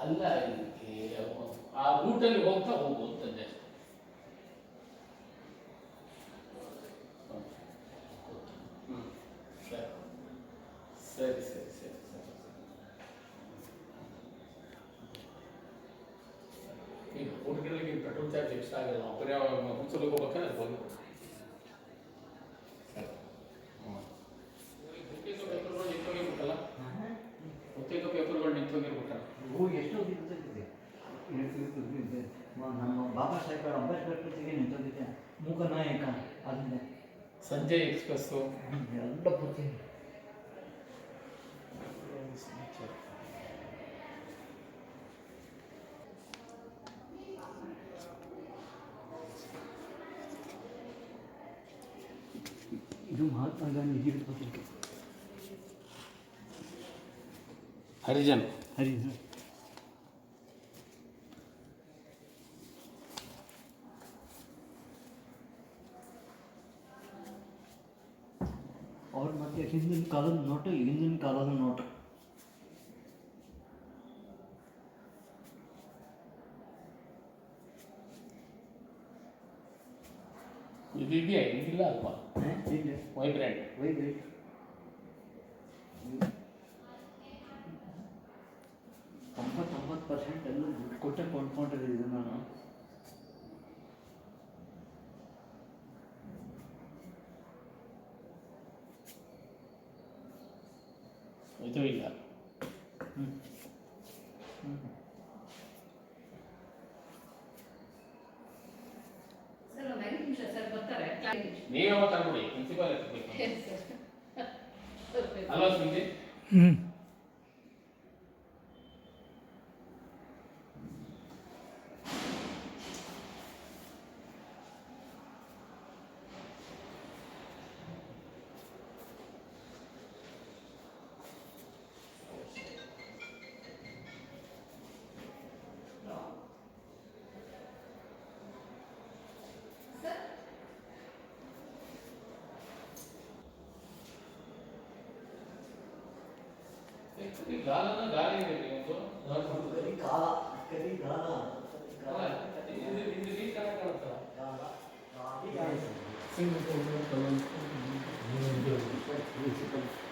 ಅಲ್ಲ ಆ ರೂಟಲ್ಲಿ ಹೋಗ್ತಾ ಹೋಗು ಅಂತಂದೆ. ಹ್ಮ್. ಸರಿ ಸರಿ ಸರಿ ಈಗ ಹುಡುಗರಿಗೆ ಪೆಟ್ರೋಲ್ ಚಾರ್ಜ್ ಎಕ್ಸ್ಟ್ರಾ ಆಗಲ್ಲ ಒಬ್ಬರೇ ಹುಚ್ಚಲಿಗೆ ಹೋಗ್ಬೇಕಾದ್ರೆ ಹೋಗಿ ಸಾಹೇಬ್ ಅಂಬೇಡ್ಕರ್ ಕೃತಿಗೆ ನಿಂತೋಗಿದ್ದೆ ಮೂಕ ನಾಯಕ ಅದನ್ನ ಸಂಜಯ್ ಎಕ್ಸ್ಪ್ರೆಸ್ಸು ಎಲ್ಲ ಪೂರ್ತಿ ಇದು ಮಹಾತ್ಮ ಗಾಂಧಿ ಪತ್ರಿಕೆ ಹರಿಜನ್ ಹರಿ ಕಾಲದ ನೋಟು ಹಿಂದಿನ ಕಾಲದ ನೋಟು. ಇದು ಇದೆಯಾ ಇದಿಲ್ಲ ಅಲ್ವಾ? ವೈಬ್ರೆಂಟ್ ತೊಂಬತ್ತೊಂಬತ್ತು ಪರ್ಸೆಂಟ್ ಎಲ್ಲ ದುಡ್ಡು ಕೊಟ್ಟೆ ಕೊಂಡ್ಕೊಂಡಿದ್ದೀವಿ ಇದು ನಾನು. ಇದು ಇಲ್ಲ ಸರ್ ಒಂದು ಐದು ಸರ್ ಬರ್ತಾರೆ. ನೀವೇ ತಗೊಂಡು ಪ್ರಿನ್ಸಿಪಾಲ್ ಎತ್ತಬೇಕು ಎಸ್ ಸರ್ ಅಲ್ವಾ ಸ್ಮಿತಿ ಗಾಲನ ಗಾಳಿ ಇದೆ ಒಂದು ಕರಿ ಕಾಲ ಕರಿ ಕಾಲ ಅಲ್ಲ, ಇದು ಇದು ನೀಟ್ ಚೆನ್ನಾಗಿ ಕಾಣುತ್ತಲ್ಲ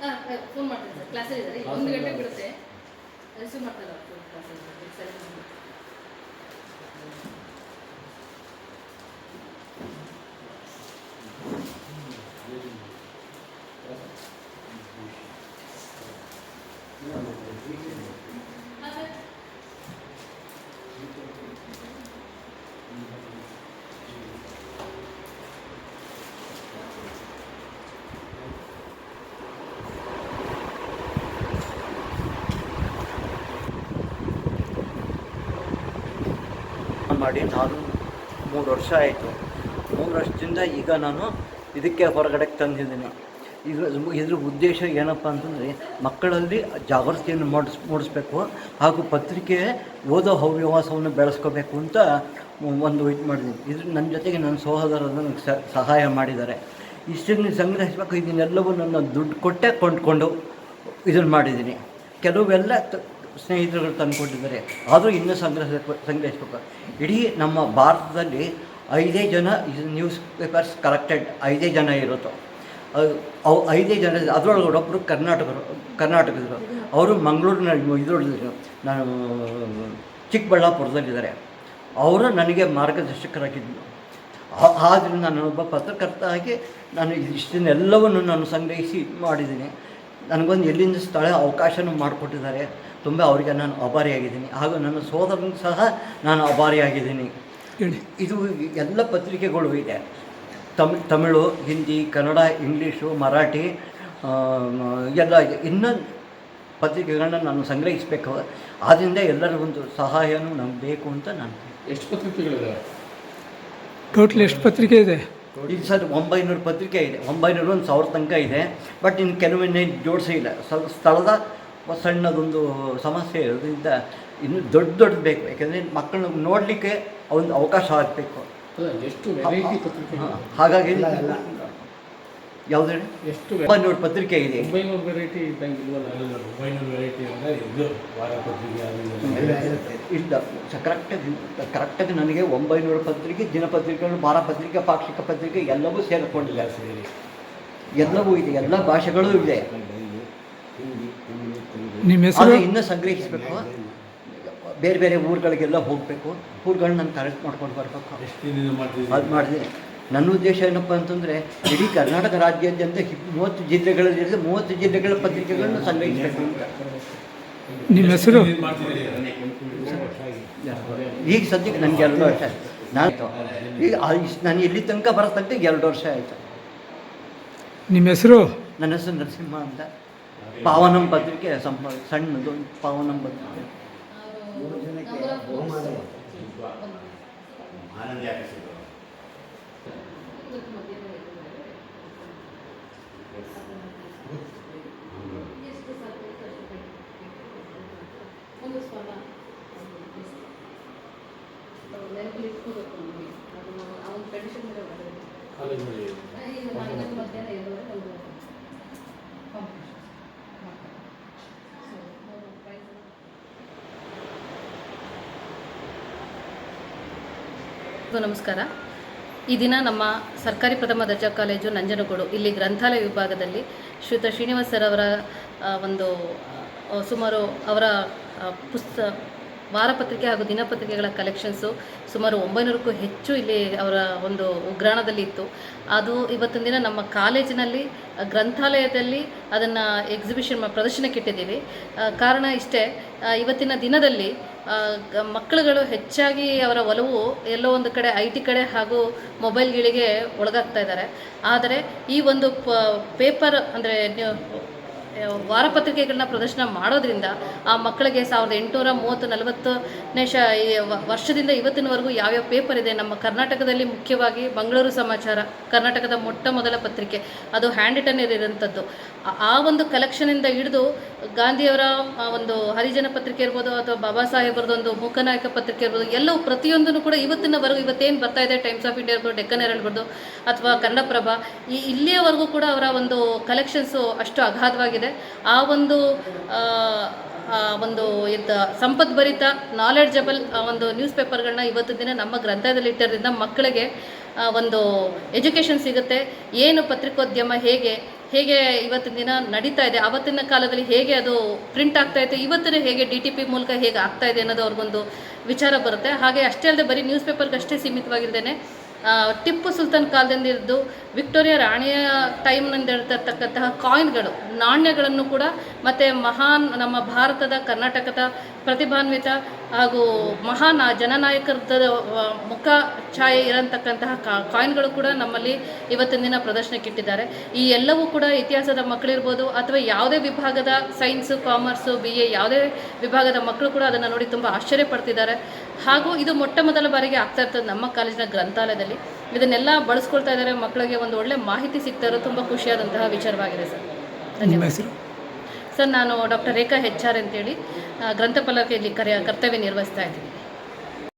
ಹಾಂ ಫೋನ್ ಮಾಡ್ತೀನಿ ಸರ್ ಕ್ಲಾಸಲ್ಲಿ ಇದ್ದಾರೆ ಒಂದು ಗಂಟೆ ಬಿಡುತ್ತೆ ರಿಸೀವ್ ಮಾಡ್ತಾರೆ ಕ್ಲಾಸಲ್ಲಿ ಸರಿ ಮಾಡಿ ನಾನು ಮೂರು ವರ್ಷ ಆಯಿತು. ಮೂರು ವರ್ಷದಿಂದ ಈಗ ನಾನು ಇದಕ್ಕೆ ಹೊರಗಡೆ ತಂದಿದ್ದೀನಿ. ಇದು ಇದ್ರ ಉದ್ದೇಶ ಏನಪ್ಪ ಅಂತಂದರೆ ಮಕ್ಕಳಲ್ಲಿ ಜಾಗೃತಿಯನ್ನು ಮೂಡಿಸ್, ಮೂಡಿಸ್ಬೇಕು ಹಾಗೂ ಪತ್ರಿಕೆ ಓದೋ ಹವ್ಯವಾಸವನ್ನು ಬೆಳೆಸ್ಕೋಬೇಕು ಅಂತ ಒಂದು ಇದು ಮಾಡಿದ್ದೀನಿ. ಇದ್ರ ನನ್ನ ಜೊತೆಗೆ ನನ್ನ ಸಹೋದರರು ನನಗೆ ಸಹಾಯ ಮಾಡಿದ್ದಾರೆ. ಇಷ್ಟನ್ನು ಸಂಗ್ರಹಿಸ್ಬೇಕು ಇದನ್ನೆಲ್ಲವೂ ನನ್ನ ದುಡ್ಡು ಕೊಟ್ಟೆ ಕೊಂಡ್ಕೊಂಡು ಇದನ್ನು ಮಾಡಿದ್ದೀನಿ. ಕೆಲವೆಲ್ಲ ಸ್ನೇಹಿತರುಗಳು ತಂದುಕೊಟ್ಟಿದ್ದಾರೆ ಆದರೂ ಇನ್ನೂ ಸಂಗ್ರಹ ಸಂಗ್ರಹಿಸಬೇಕು. ಇಡೀ ನಮ್ಮ ಭಾರತದಲ್ಲಿ ಐದೇ ಜನ ನ್ಯೂಸ್ ಪೇಪರ್ಸ್ ಕಲೆಕ್ಟೆಡ್ ಐದೇ ಜನ ಇರೋದು ಅವ್- ಐದೇ ಜನ ಅದರೊಳಗಡೆ ಒಬ್ಬರು ಕರ್ನಾಟಕರು ಕರ್ನಾಟಕದರು ಅವರು ಮಂಗಳೂರಿನ ಇದರೊಳಗಿದ್ರು ನಾನು ಚಿಕ್ಕಬಳ್ಳಾಪುರದಲ್ಲಿದ್ದಾರೆ. ಅವರು ನನಗೆ ಮಾರ್ಗದರ್ಶಕರಾಗಿದ್ದರು. ಆದ್ದರಿಂದ ನಾನೊಬ್ಬ ಪತ್ರಕರ್ತ ಆಗಿ ನಾನು ಇಷ್ಟನ್ನೆಲ್ಲವನ್ನು ನಾನು ಸಂಗ್ರಹಿಸಿ ಮಾಡಿದ್ದೀನಿ. ನನಗೊಂದು ಎಲ್ಲಿಂದ ಸ್ಥಳ ಅವಕಾಶನೂ ಮಾಡಿಕೊಟ್ಟಿದ್ದಾರೆ. ತುಂಬ ಅವರಿಗೆ ನಾನು ಅಭಾರಿಯಾಗಿದ್ದೀನಿ. ಹಾಗೂ ನನ್ನ ಸೋದರನಿಗೆ ಸಹ ನಾನು ಅಭಾರಿಯಾಗಿದ್ದೀನಿ. ಇದು ಎಲ್ಲ ಪತ್ರಿಕೆಗಳು ಇದೆ. ತಮಿಳ್ ತಮಿಳು ಹಿಂದಿ ಕನ್ನಡ ಇಂಗ್ಲೀಷು ಮರಾಠಿ ಎಲ್ಲ ಇದೆ. ಇನ್ನೂ ಪತ್ರಿಕೆಗಳನ್ನ ನಾನು ಸಂಗ್ರಹಿಸಬೇಕು. ಆದ್ದರಿಂದ ಎಲ್ಲರ ಒಂದು ಸಹಾಯನೂ ನಮ್ಗೆ ಬೇಕು ಅಂತ ನಾನು ಎಷ್ಟು ಪತ್ರಿಕೆಗಳಿದೆ ಟೋಟಲ್ ಎಷ್ಟು ಪತ್ರಿಕೆ ಇದೆ? ಈಗ ಸರ್ ಒಂಬೈನೂರು ಪತ್ರಿಕೆ ಇದೆ. ಒಂಬೈನೂರು ಒಂದು ಸಾವಿರ ತನಕ ಇದೆ. ಬಟ್ ಇನ್ನು ಕೆಲವನ್ನೇ ಜೋಡಿಸಿಲ್ಲ ಸ್ವಲ್ಪ ಸ್ಥಳದ ಸಣ್ಣದೊಂದು ಸಮಸ್ಯೆ ಇರೋದ್ರಿಂದ ಇನ್ನು ದೊಡ್ಡ ದೊಡ್ಡದು ಬೇಕು. ಯಾಕೆಂದರೆ ಮಕ್ಕಳನ್ನ ನೋಡಲಿಕ್ಕೆ ಒಂದು ಅವಕಾಶ ಆಗಬೇಕು. ಅಲ್ಲ ಎಷ್ಟು ಹಾಗಾಗಿ ಯಾವುದೇ ಎಷ್ಟು ಒಂಬೈನೂರು ಪತ್ರಿಕೆ ಇದೆ. ಒಂಬೈನೂರು ವೆರೈಟಿ ಇದ್ದಂಗೆ ಒಂಬೈನೂರು ವೆರೈಟಿ ಅಂದರೆ ಇದು ಇಲ್ಲ ಕರೆಕ್ಟಾಗಿ ಕರೆಕ್ಟಾಗಿ ನನಗೆ ಒಂಬೈನೂರು ಪತ್ರಿಕೆ ದಿನಪತ್ರಿಕೆಗಳು ವಾರಪತ್ರಿಕೆ ಪಾಕ್ಷಿಕ ಪತ್ರಿಕೆ ಎಲ್ಲವೂ ಸೇರಿಕೊಂಡಿದೆ. ಸೇರಿ. ಎಲ್ಲವೂ ಇದೆ ಎಲ್ಲ ಭಾಷೆಗಳೂ ಇದೆ. ನಿಮ್ಮ ಹೆಸರು? ಇನ್ನೂ ಸಂಗ್ರಹಿಸಬೇಕು. ಬೇರೆ ಬೇರೆ ಊರುಗಳಿಗೆಲ್ಲ ಹೋಗಬೇಕು. ಊರುಗಳನ್ನ ನಾನು ಕಲೆಕ್ಟ್ ಮಾಡ್ಕೊಂಡು ಬರಬೇಕು. ಅದು ಮಾಡಿದೆ ನನ್ನ ಉದ್ದೇಶ ಏನಪ್ಪ ಅಂತಂದರೆ ಇಡೀ ಕರ್ನಾಟಕ ರಾಜ್ಯಾದ್ಯಂತ ಮೂವತ್ತು ಜಿಲ್ಲೆಗಳಲ್ಲಿ ಮೂವತ್ತು ಜಿಲ್ಲೆಗಳ ಪತ್ರಿಕೆಗಳನ್ನು ಸಂಗ್ರಹಿಸಬೇಕು ಅಂತ. ನಿಮ್ಮ ಹೆಸರು? ಈಗ ಸದ್ಯಕ್ಕೆ ನನಗೆ ಎರಡು ವರ್ಷ ಆಯ್ತು. ನಾನು ಈಗ ನಾನು ಇಲ್ಲಿ ತನಕ ಬರೋ ತನಕ ಎರಡು ವರ್ಷ ಆಯಿತು. ನಿಮ್ಮ ಹೆಸರು? ನನ್ನ ಹೆಸರು ನರಸಿಂಹ ಅಂತ. ಪಾವನಂ ಪತ್ರಿಕೆ ಸಂಪ ಸಣ್ಣದು ಪಾವನಂ ಪತ್ರಿಕೆ ಆನಂದ ಯಾಕೆ ಸಿಗೋದು? ಒಂದು ಸ್ವರ ನೆನಪಲ್ಲಿ ಇಟ್ಕೋಬೇಕು ನಮಗೆ ಎಲ್ರಿಗೂ ನಮಸ್ಕಾರ. ಈ ದಿನ ನಮ್ಮ ಸರ್ಕಾರಿ ಪ್ರಥಮ ದರ್ಜಾ ಕಾಲೇಜು ನಂಜನಗೂಡು, ಇಲ್ಲಿ ಗ್ರಂಥಾಲಯ ವಿಭಾಗದಲ್ಲಿ ಶ್ರೀತ ಶ್ರೀನಿವಾಸ್ ಸರ್ ಅವರ ಒಂದು ಸುಮಾರು ಅವರ ಪುಸ್ತಕ ಪುಸ್ತ ವಾರಪತ್ರಿಕೆ ಹಾಗೂ ದಿನಪತ್ರಿಕೆಗಳ ಕಲೆಕ್ಷನ್ಸು ಸುಮಾರು ಒಂಬೈನೂರಕ್ಕೂ ಹೆಚ್ಚು ಇಲ್ಲಿ ಅವರ ಒಂದು ಉಗ್ರಾಣದಲ್ಲಿ ಇತ್ತು. ಅದು ಇವತ್ತಿನ ದಿನ ನಮ್ಮ ಕಾಲೇಜಿನಲ್ಲಿ, ಗ್ರಂಥಾಲಯದಲ್ಲಿ ಅದನ್ನು ಎಕ್ಸಿಬಿಷನ್ ಪ್ರದರ್ಶನಕ್ಕೆ ಇಟ್ಟಿದ್ದೀವಿ. ಕಾರಣ ಇಷ್ಟೇ ಇವತ್ತಿನ ದಿನದಲ್ಲಿ ಮಕ್ಕಳುಗಳು ಹೆಚ್ಚಾಗಿ ಅವರ ಒಲವು ಎಲ್ಲೋ ಒಂದು ಕಡೆ, ಐ ಟಿ ಕಡೆ ಹಾಗೂ ಮೊಬೈಲ್ಗಳಿಗೆ ಒಳಗಾಗ್ತಾ ಇದ್ದಾರೆ. ಆದರೆ ಈ ಒಂದು ಪೇಪರ್ ಅಂದರೆ ವಾರಪತ್ರಿಕೆಗಳನ್ನ ಪ್ರದರ್ಶನ ಮಾಡೋದ್ರಿಂದ ಆ ಮಕ್ಕಳಿಗೆ ಸಾವಿರದ ಎಂಟುನೂರ ಮೂವತ್ತು ನಲವತ್ತನೇ ಶ ವರ್ಷದಿಂದ ಇವತ್ತಿನವರೆಗೂ ಯಾವ್ಯಾವ ಪೇಪರ್ ಇದೆ? ನಮ್ಮ ಕರ್ನಾಟಕದಲ್ಲಿ ಮುಖ್ಯವಾಗಿ ಮಂಗಳೂರು ಸಮಾಚಾರ, ಕರ್ನಾಟಕದ ಮೊಟ್ಟ ಮೊದಲ ಪತ್ರಿಕೆ, ಅದು ಹ್ಯಾಂಡ್ ರಿಟನ್ ಇರೋಂಥದ್ದು ಆ- ಒಂದು ಕಲೆಕ್ಷನಿಂದ ಹಿಡಿದು ಗಾಂಧಿಯವರ ಒಂದು ಹರಿಜನ ಪತ್ರಿಕೆ ಇರ್ಬೋದು ಅಥವಾ ಬಾಬಾ ಸಾಹೇಬರದ್ದು ಒಂದು ಮೂಕನಾಯಕ ಪತ್ರಿಕೆ ಇರ್ಬೋದು, ಎಲ್ಲವೂ ಪ್ರತಿಯೊಂದನ್ನು ಕೂಡ ಇವತ್ತಿನವರೆಗೂ ಇವತ್ತೇನು ಬರ್ತಾ ಇದೆ? ಟೈಮ್ಸ್ ಆಫ್ ಇಂಡಿಯಾ ಇರ್ಬೋದು, ಡೆಕ್ಕನ್ ಇರ್ಬೋದು ಅಥವಾ ಕನ್ನಡಪ್ರಭ, ಈ ಇಲ್ಲಿಯವರೆಗೂ ಕೂಡ ಅವರ ಒಂದು ಕಲೆಕ್ಷನ್ಸು ಅಷ್ಟು ಅಗಾಧವಾಗಿದೆ. ಆ ಒಂದು ಆ, ಆ ಒಂದು ಇದ್ದ ಸಂಪದ್ಭರಿತ ನಾಲೆಡ್ಜಬಲ್ ಒಂದು ನ್ಯೂಸ್ ಪೇಪರ್ಗಳನ್ನ ಇವತ್ತು ದಿನ ನಮ್ಮ ಗ್ರಂಥಾಲಯದಲ್ಲಿ ಇಟ್ಟಿರೋದ್ರಿಂದ ಮಕ್ಕಳಿಗೆ ಒಂದು ಎಜುಕೇಷನ್ ಸಿಗುತ್ತೆ. ಏನು ಪತ್ರಿಕೋದ್ಯಮ ಹೇಗೆ ಹೇಗೆ ಇವತ್ತಿನ ದಿನ ನಡೀತಾ ಇದೆ ಆವತ್ತಿನ ಕಾಲದಲ್ಲಿ ಹೇಗೆ ಅದು ಪ್ರಿಂಟ್ ಆಗ್ತಾ ಇತ್ತು ಇವತ್ತಿನ ಹೇಗೆ ಡಿ ಟಿ ಪಿ ಮೂಲಕ ಹೇಗೆ ಆಗ್ತಾ ಇದೆ ಅನ್ನೋದು ಅವ್ರಿಗೊಂದು ವಿಚಾರ ಬರುತ್ತೆ. ಹಾಗೆ ಅಷ್ಟೇ ಅಲ್ಲದೆ ಬರೀ ನ್ಯೂಸ್ ಪೇಪರ್ಗೆ ಅಷ್ಟೇ ಸೀಮಿತವಾಗಿದ್ದೇನೆ ಆ, ಟಿಪ್ಪು ಸುಲ್ತಾನ್ ಕಾಲದಿಂದ ಹಿಡಿದು ವಿಕ್ಟೋರಿಯಾ ರಾಣಿಯ ಟೈಮ್ನಿಂದ ಇರ್ತಕ್ಕಂತಹ ಕಾಯಿನ್ಗಳು, ನಾಣ್ಯಗಳನ್ನು ಕೂಡ ಮತ್ತು ಮಹಾನ್ ನಮ್ಮ ಭಾರತದ ಕರ್ನಾಟಕದ ಪ್ರತಿಭಾನ್ವಿತ ಹಾಗೂ ಮಹಾನ್ ಜನನಾಯಕರದ ಮುಖ ಛಾಯೆ ಇರತಕ್ಕಂತಹ ಕಾಯಿನ್ಗಳು ಕೂಡ ನಮ್ಮಲ್ಲಿ ಇವತ್ತಿನ ದಿನ ಪ್ರದರ್ಶನಕ್ಕೆ ಇಟ್ಟಿದ್ದಾರೆ. ಈ ಎಲ್ಲವೂ ಕೂಡ ಇತಿಹಾಸದ ಮಕ್ಕಳಿರ್ಬೋದು ಅಥವಾ ಯಾವುದೇ ವಿಭಾಗದ ಸೈನ್ಸು, ಕಾಮರ್ಸು, ಬಿ ಎ ಯಾವುದೇ ವಿಭಾಗದ ಮಕ್ಕಳು ಕೂಡ ಅದನ್ನು ನೋಡಿ ತುಂಬ ಆಶ್ಚರ್ಯ ಪಡ್ತಿದ್ದಾರೆ. ಹಾಗೂ ಇದು ಮೊಟ್ಟ ಮೊದಲ ಬಾರಿಗೆ ಆಗ್ತಾ ಇರ್ತದೆ ನಮ್ಮ ಕಾಲೇಜಿನ ಗ್ರಂಥಾಲಯದಲ್ಲಿ. ಇದನ್ನೆಲ್ಲ ಬಳಸ್ಕೊಳ್ತಾ ಇದ್ದಾರೆ ಮಕ್ಕಳಿಗೆ ಒಂದು ಒಳ್ಳೆ ಮಾಹಿತಿ ಸಿಗ್ತಾ ಇರೋದು ತುಂಬ ಖುಷಿಯಾದಂತಹ ವಿಚಾರವಾಗಿದೆ ಸರ್. ಧನ್ಯವಾದ. ಸರ್ ನಾನು ಡಾಕ್ಟರ್ ರೇಖಾ ಹೆಚ್ ಆರ್ ಅಂತೇಳಿ ಗ್ರಂಥಪಾಲಕೆಯಲ್ಲಿ ಕರೆಯ ಕರ್ತವ್ಯ ನಿರ್ವಹಿಸ್ತಾ ಇದ್ದೀನಿ.